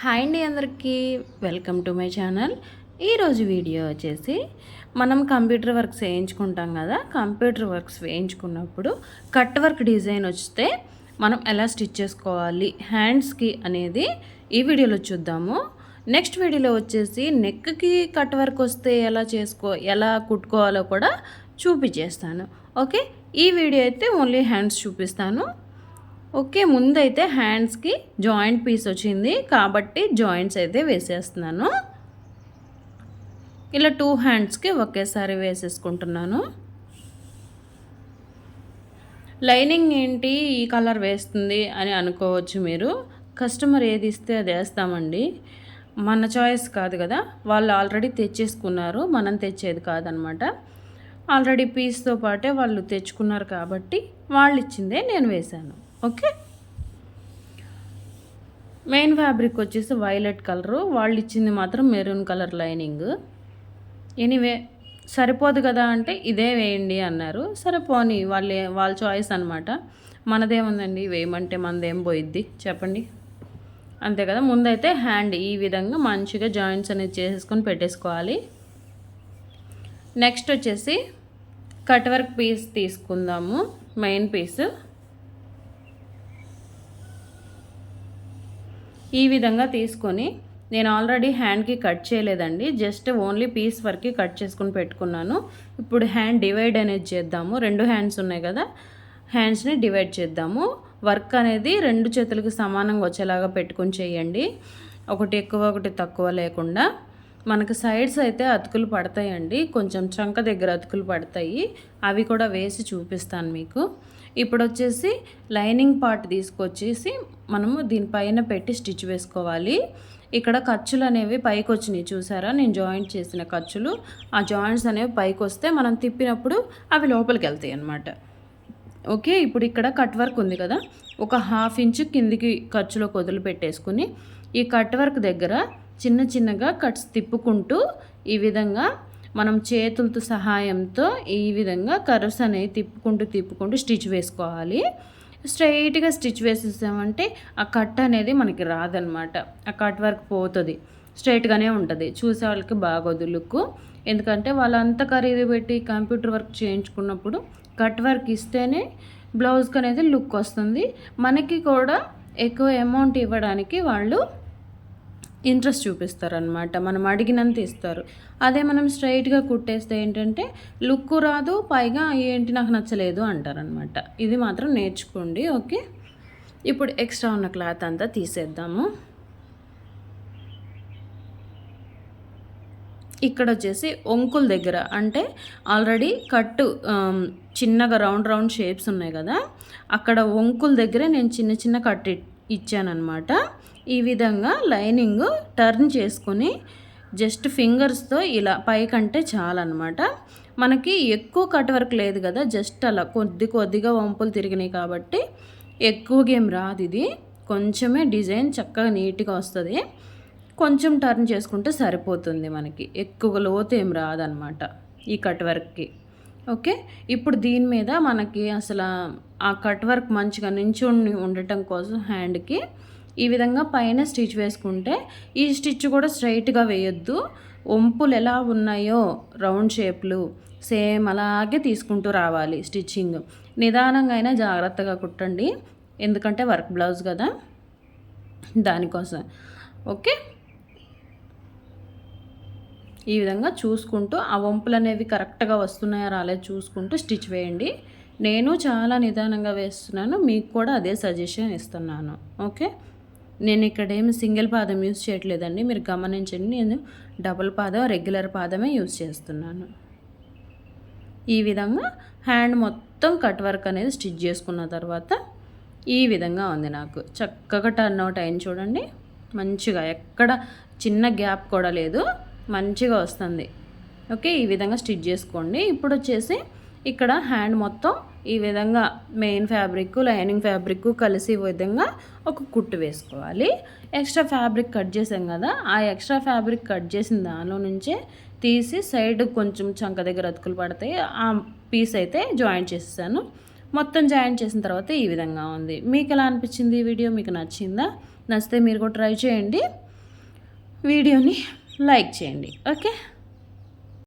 Hi అండి అందరికీ. Welcome to my channel. ఈరోజు వీడియో వచ్చేసి మనం కంప్యూటర్ వర్క్స్ వేయించుకుంటాం కదా కంప్యూటర్ వర్క్స్ వేయించుకున్నప్పుడు కట్ వర్క్ డిజైన్ వస్తే మనం ఎలా స్టిచ్ చేసుకోవాలి హ్యాండ్స్కి అనేది ఈ వీడియోలో చూద్దాము. నెక్స్ట్ వీడియోలో వచ్చేసి నెక్కి కట్ వర్క్ వస్తే ఎలా చేసుకో ఎలా కుట్టుకోవాలో కూడా చూపించేస్తాను ఓకే? ఈ వీడియో అయితే ఓన్లీ హ్యాండ్స్ చూపిస్తాను. ఓకే ముందైతే హ్యాండ్స్కి జాయింట్ పీస్ వచ్చింది. కాబట్టి జాయింట్స్ అయితే వేసేస్తున్నాను. ఇలా టూ హ్యాండ్స్కి ఒకేసారి వేసేసుకుంటున్నాను. లైనింగ్ ఏంటి? ఈ కలర్ వేస్తుంది అని అనుకోవచ్చు మీరు. కస్టమర్ ఏది ఇస్తే అది వేస్తామండి. మన చాయిస్ కాదు కదా? వాళ్ళు ఆల్రెడీ తెచ్చేసుకున్నారు. మనం తెచ్చేది కాదనమాట. ఆల్రెడీ పీస్తో పాటే వాళ్ళు తెచ్చుకున్నారు కాబట్టి వాళ్ళు ఇచ్చిందే నేను వేశాను. ఓకే. మెయిన్ ఫ్యాబ్రిక్ వచ్చేసి వైలెట్ కలరు వాళ్ళు ఇచ్చింది మాత్రం మెరూన్ కలర్ లైనింగ్ ఎనీవే సరిపోదు కదా అంటే ఇదే వేయండి అన్నారు. సరే పోనీ వాళ్ళ వాళ్ళ చాయిస్ అనమాట మనదేముందండి? వేయమంటే మనదేం పోయిద్ది? చెప్పండి. అంతే కదా? ముందైతే హ్యాండ్ ఈ విధంగా మంచిగా జాయింట్స్ అనేది చేసేసుకొని పెట్టేసుకోవాలి. నెక్స్ట్ వచ్చేసి కట్ వర్క్ పీస్ తీసుకుందాము. మెయిన్ పీస్ ఈ విధంగా తీసుకొని నేను ఆల్రెడీ హ్యాండ్కి కట్ చేయలేదండి. జస్ట్ ఓన్లీ పీస్ వరకు కట్ చేసుకుని పెట్టుకున్నాను. ఇప్పుడు హ్యాండ్ డివైడ్ అనేది చేద్దాము. రెండు హ్యాండ్స్ ఉన్నాయి కదా హ్యాండ్స్ని డివైడ్ చేద్దాము. వర్క్ అనేది రెండు చేతులకు సమానంగా వచ్చేలాగా పెట్టుకుని చేయండి. ఒకటి ఎక్కువ ఒకటి తక్కువ లేకుండా. మనకు సైడ్స్ అయితే అతుకులు పడతాయండి. కొంచెం చంక దగ్గర అతుకులు పడతాయి. అవి కూడా వేసి చూపిస్తాను మీకు. ఇప్పుడు వచ్చేసి లైనింగ్ పార్ట్ తీసుకొచ్చేసి మనము దీనిపైన పెట్టి స్టిచ్ వేసుకోవాలి. ఇక్కడ ఖర్చులు అనేవి పైకి వచ్చినాయి చూసారా? నేను జాయింట్ చేసిన ఖర్చులు. ఆ జాయింట్స్ అనేవి పైకి వస్తే మనం తిప్పినప్పుడు అవి లోపలికి వెళ్తాయి అన్నమాట. ఓకే? ఇప్పుడు ఇక్కడ కట్ వర్క్ ఉంది కదా? ఒక హాఫ్ ఇంచు కిందికి ఖర్చులో కొదులు పెట్టేసుకుని ఈ కట్ వర్క్ దగ్గర చిన్న చిన్నగా కట్స్ తిప్పుకుంటూ ఈ విధంగా మనం చేతులతో సహాయంతో ఈ విధంగా కర్వ్స్ అనేవి తిప్పుకుంటూ తిప్పుకుంటూ స్టిచ్ వేసుకోవాలి. స్ట్రైట్గా స్టిచ్ వేసేసామంటే ఆ కట్ అనేది మనకి రాదనమాట. ఆ కట్ వర్క్ పోతుంది. స్ట్రైట్గానే ఉంటుంది. చూసే వాళ్ళకి బాగోదు లుక్ ఎందుకంటే వాళ్ళంతా ఖరీదు పెట్టి కంప్యూటర్ వర్క్ చేయించుకున్నప్పుడు కట్ వర్క్ ఇస్తేనే బ్లౌజ్కి అనేది లుక్ వస్తుంది. మనకి కూడా ఎక్కువ అమౌంట్ ఇవ్వడానికి వాళ్ళు ఇంట్రెస్ట్ చూపిస్తారనమాట మనం అడిగినంత ఇస్తారు. అదే మనం స్ట్రైట్గా కుట్టేస్తే ఏంటంటే లుక్ రాదు పైగా ఏంటి నాకు నచ్చలేదు అంటారనమాట ఇది మాత్రం నేర్చుకోండి ఓకే? ఇప్పుడు ఎక్స్ట్రా ఉన్న క్లాత్ అంతా తీసేద్దాము. ఇక్కడ వచ్చేసి ఒంకుల దగ్గర అంటే ఆల్రెడీ కట్టు um, చిన్నగా రౌండ్ రౌండ్ షేప్స్ ఉన్నాయి కదా. అక్కడ ఒంకుల దగ్గరే నేను చిన్న చిన్న కట్ ఇచ్చానమాట ఈ విధంగా లైనింగ్ టర్న్ చేసుకొని జస్ట్ ఫింగర్స్తో ఇలా పైకంటే చాలన్నమాట. మనకి ఎక్కువ కట్ వర్క్ లేదు కదా జస్ట్ అలా కొద్ది కొద్దిగా వంపులు తిరిగినాయి కాబట్టి ఎక్కువ గేమ్ రాదు ఇది. కొంచెమే డిజైన్ చక్కగా నీట్గా వస్తుంది. కొంచెం టర్న్ చేసుకుంటే సరిపోతుంది మనకి. ఎక్కువ లోతు ఏం రాదనమాట ఈ కట్ వర్క్కి. ఓకే? ఇప్పుడు దీని మీద మనకి అసలు ఆ కట్ వర్క్ మంచిగా నించుని ఉండటం కోసం హ్యాండ్కి ఈ విధంగా పైన స్టిచ్ వేసుకుంటే ఈ స్టిచ్ కూడా స్ట్రైట్గా వేయొద్దు. వంపులు ఎలా ఉన్నాయో రౌండ్ షేప్లు సేమ్ అలాగే తీసుకుంటూ రావాలి స్టిచ్చింగ్. నిదానంగా అయినా జాగ్రత్తగా కుట్టండి. ఎందుకంటే వర్క్ బ్లౌజ్ కదా. దానికోసం. ఓకే? ఈ విధంగా చూసుకుంటూ ఆ వంపులు అనేవి కరెక్ట్గా వస్తున్నాయా రాలేదు చూసుకుంటూ స్టిచ్ వేయండి. నేను చాలా నిదానంగా వేస్తున్నాను. మీకు కూడా అదే సజెషన్ ఇస్తున్నాను. ఓకే? నేను ఇక్కడ ఏమి సింగిల్ పాదం యూస్ చేయట్లేదండి. మీరు గమనించండి. నేను డబుల్ పాదం రెగ్యులర్ పాదమే యూస్ చేస్తున్నాను. ఈ విధంగా హ్యాండ్ మొత్తం కట్ వర్క్ అనేది స్టిచ్ చేసుకున్న తర్వాత ఈ విధంగా ఉంది నాకు. చక్కగా టర్న్ అవుట్ అయింది చూడండి. మంచిగా ఎక్కడ చిన్న గ్యాప్ కూడా లేదు. మంచిగా వస్తుంది. ఓకే ఈ విధంగా స్టిచ్ చేసుకోండి. ఇప్పుడు వచ్చేసి ఇక్కడ హ్యాండ్ మొత్తం ఈ విధంగా మెయిన్ ఫ్యాబ్రిక్ లైనింగ్ ఫ్యాబ్రిక్ కలిసి విధంగా ఒక కుట్టు వేసుకోవాలి. ఎక్స్ట్రా ఫ్యాబ్రిక్ కట్ చేసాం కదా ఆ ఎక్స్ట్రా ఫ్యాబ్రిక్ కట్ చేసిన దానిలో నుంచే తీసి సైడ్ కొంచెం చంక దగ్గర అతుకులు పడతాయి. ఆ పీస్ అయితే జాయింట్ చేసేసాను. మొత్తం జాయింట్ చేసిన తర్వాత ఈ విధంగా ఉంది. మీకు ఎలా అనిపించింది ఈ వీడియో మీకు నచ్చిందా? నచ్చితే మీరు కూడా ట్రై చేయండి. వీడియోని లైక్ చేయండి. ఓకే